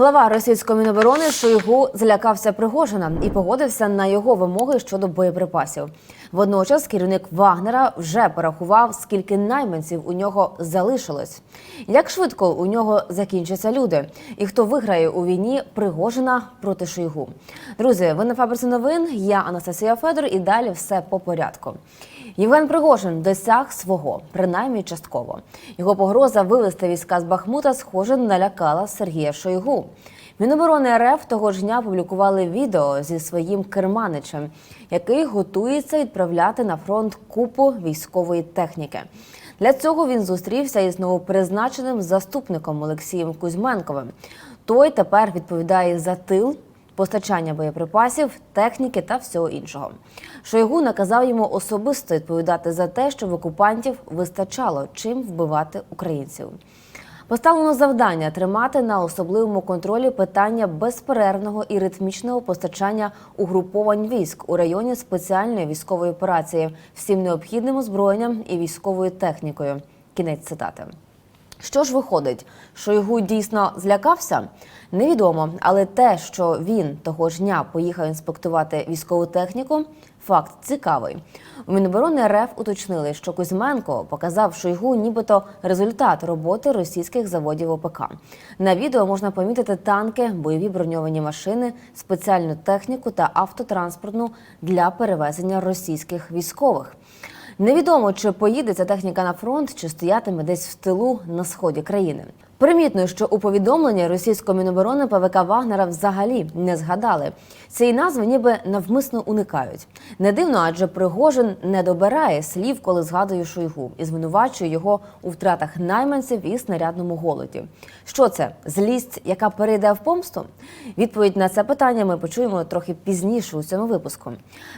Глава російської міноборони Шойгу злякався Пригожина і погодився на його вимоги щодо боєприпасів. Водночас керівник Вагнера вже порахував, скільки найманців у нього залишилось, як швидко у нього закінчаться люди, і хто виграє у війні Пригожина проти Шойгу. Друзі, ви на фабриці новин. Я Анастасія Федор, і далі все по порядку. Євген Пригожин досяг свого, принаймні частково. Його погроза вивести війська з Бахмута, схоже, налякала Сергія Шойгу. Міноборони РФ того ж дня публікували відео зі своїм керманичем, який готується відправляти на фронт купу військової техніки. Для цього він зустрівся із новопризначеним заступником Олексієм Кузьменковим. Той тепер відповідає за тил постачання боєприпасів, техніки та всього іншого. Шойгу наказав йому особисто відповідати за те, щоб окупантів вистачало чим вбивати українців. Поставлено завдання тримати на особливому контролі питання безперервного і ритмічного постачання угруповань військ у районі спеціальної військової операції всім необхідним озброєнням і військовою технікою. Кінець цитати. Що ж виходить, Шойгу дійсно злякався? Невідомо, але те, що він того ж дня поїхав інспектувати військову техніку, факт цікавий. У Міноборони РФ уточнили, що Кузьменко показав Шойгу, нібито результат роботи російських заводів ОПК. На відео можна помітити танки, бойові броньовані машини, спеціальну техніку та автотранспортну для перевезення російських військових. Невідомо, чи поїде ця техніка на фронт, чи стоятиме десь в тилу на сході країни. Примітно, що у повідомленні російської міноборони ПВК Вагнера взагалі не згадали. Цієї назви ніби навмисно уникають. Не дивно, адже Пригожин не добирає слів, коли згадує Шойгу і звинувачує його у втратах найманців і снарядному голоді. Що це злість, яка перейде в помсту? Відповідь на це питання ми почуємо трохи пізніше у цьому випуску.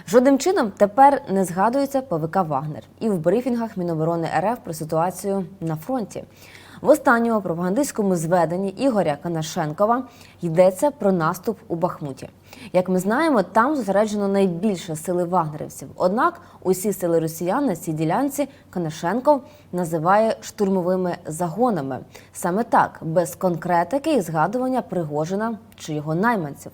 Жодним чином тепер не згадується ПВК Вагнер і в брифінгах Міноборони РФ про ситуацію на фронті. В останньому пропагандистському зведенні Ігоря Канашенкова йдеться про наступ у Бахмуті. Як ми знаємо, там зосереджено найбільше сили вагнерівців. Однак усі сили росіян на цій ділянці Канашенков називає штурмовими загонами. Саме так, без конкретики і згадування Пригожина чи його найманців.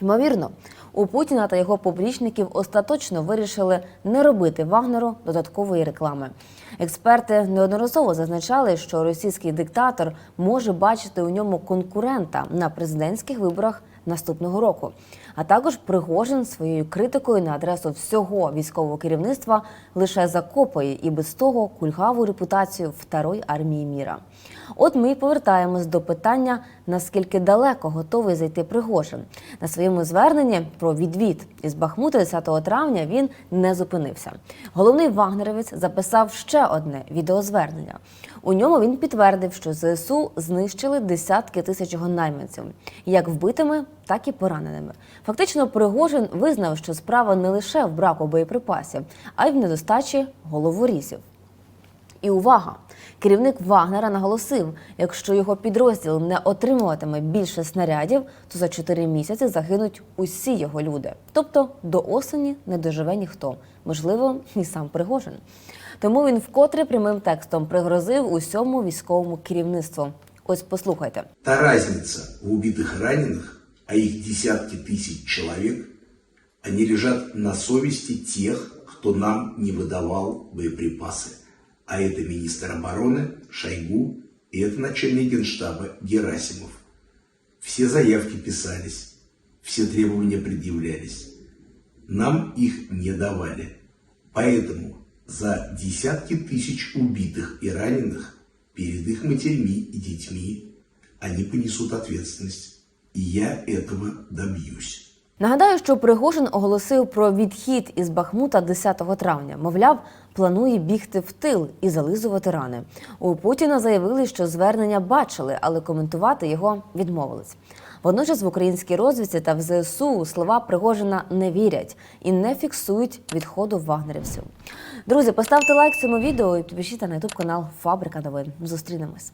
Ймовірно, у Путіна та його публічників остаточно вирішили не робити Вагнеру додаткової реклами. Експерти неодноразово зазначали, що російський диктатор може бачити у ньому конкурента на президентських виборах наступного року. А також Пригожин своєю критикою на адресу всього військового керівництва лише закопує і без того кульгаву репутацію Второї армії міра. От ми й повертаємось до питання, наскільки далеко готовий зайти Пригожин. На своєму зверненні про відвід із Бахмута 10 травня він не зупинився. Головний вагнерівець записав ще одне відеозвернення. У ньому він підтвердив, що ЗСУ знищили десятки тисяч найманців, як вбитими, так і пораненими. Фактично, Пригожин визнав, що справа не лише в браку боєприпасів, а й в недостачі головорізів. І увага! Керівник Вагнера наголосив, якщо його підрозділ не отримуватиме більше снарядів, то за 4 місяці загинуть усі його люди. Тобто до осені не доживе ніхто, можливо, і сам Пригожин. Тому він вкотре прямим текстом пригрозив усьому військовому керівництву. Ось послухайте. Та разница в убитых и раненых, а их десятки тысяч человек, они лежат на совести тех, кто нам не выдавал боеприпасы. А это министр обороны Шойгу и это начальник генштаба Герасимов. Все заявки писались, все требования предъявлялись. Нам их не давали. Поэтому за десятки тысяч убитых и раненых перед их матерьми и детьми они понесут ответственность. И я этого добьюсь. Нагадаю, що Пригожин оголосив про відхід із Бахмута 10 травня. Мовляв, планує бігти в тил і зализувати рани. У Путіна заявили, що звернення бачили, але коментувати його відмовились. Водночас в українській розвідці та в ЗСУ слова Пригожина не вірять і не фіксують відходу вагнерівців. Друзі, поставте лайк цьому відео і підпишіться на ютуб канал Фабрика новин. Зустрінемось.